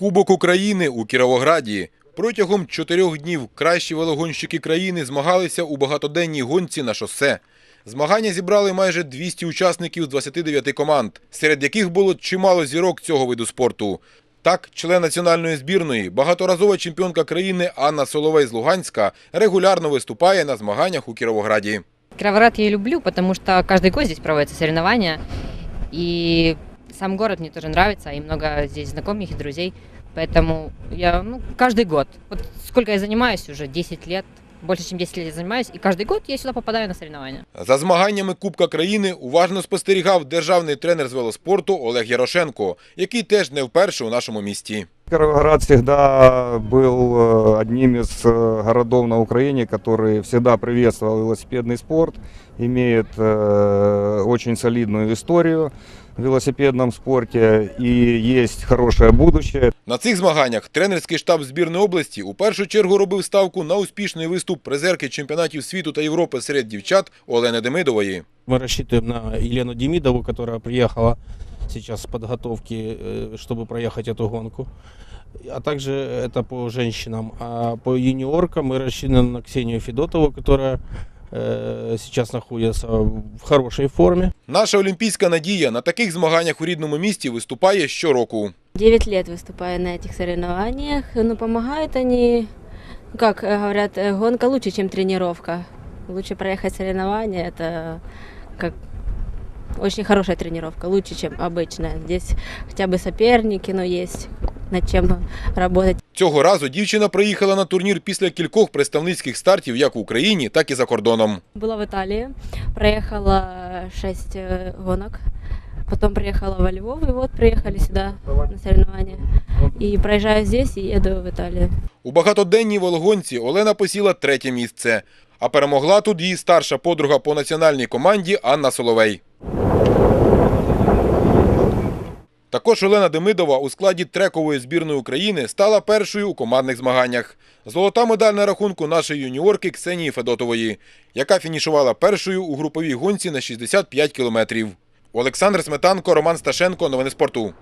Кубок України у Кіровограді. Протягом чотирьох днів кращі велогонщики країни змагалися у багатоденній гонці на шосе. Змагання зібрали майже 200 учасників з 29 команд, серед яких було чимало зірок цього виду спорту. Так, член національної збірної, багаторазова чемпіонка країни Анна Соловей з Луганська регулярно виступає на змаганнях у Кіровограді. Кировоград я люблю, потому что каждый год здесь проводятся соревнования. И сам город мне тоже нравится, и много здесь знакомых и друзей. Поэтому я ну, каждый год, вот сколько я занимаюсь уже, 10 лет, больше чем 10 лет я занимаюсь, и каждый год я сюда попадаю на соревнования. За змаганнями Кубка країни уважно спостерігав державний тренер з велоспорту Олег Ярошенко, який теж не вперше у нашому місті. Кировоград всегда был э, одним из э, городов на Украине, который всегда приветствовал велосипедный спорт, имеет э, очень солидную историю в велосипедном спорте и есть хорошее будущее. На цих змаганнях тренерський штаб збірної області у першу чергу робив ставку на успішний виступ призерки чемпіонатів світу та Європи серед дівчат Олени Демидової. Мы рассчитываем на Елену Демидову, которая приехала сейчас с подготовки, э, чтобы проехать эту гонку. А также это по женщинам. А по юниоркам мы рассчитываем на Ксению Федотову, которая э, сейчас находится в хорошей форме. Наша олімпійська надія на таких змаганнях у рідному місті виступає щороку. 9 лет выступаю на этих соревнованиях, но помогают они, ну, как э, говорят, э, гонка лучше, чем тренировка. Лучше проехать соревнования, это как очень хорошая тренировка, лучше, чем обычная. Здесь хотя бы соперники, но есть над чем работать. Цього разу дівчина приїхала на турнір після кількох представницьких стартів як в Україні, так і за кордоном. Была в Италии, проехала 6 гонок, потом приехала во Львов, и вот приехали сюда на соревнования. И проезжаю здесь и еду в Италию. У багатоденній велогонці Олена посіла третє місце, а перемогла тут її старша подруга по національній команді Анна Соловей. Також Олена Демидова у складі трекової збірної України стала першою у командних змаганнях. Золота медаль на рахунку нашої юніорки Ксенії Федотової, яка фінішувала першою у груповій гонці на 65 кілометрів. Олександр Сметанко, Роман Сташенко. Новини спорту.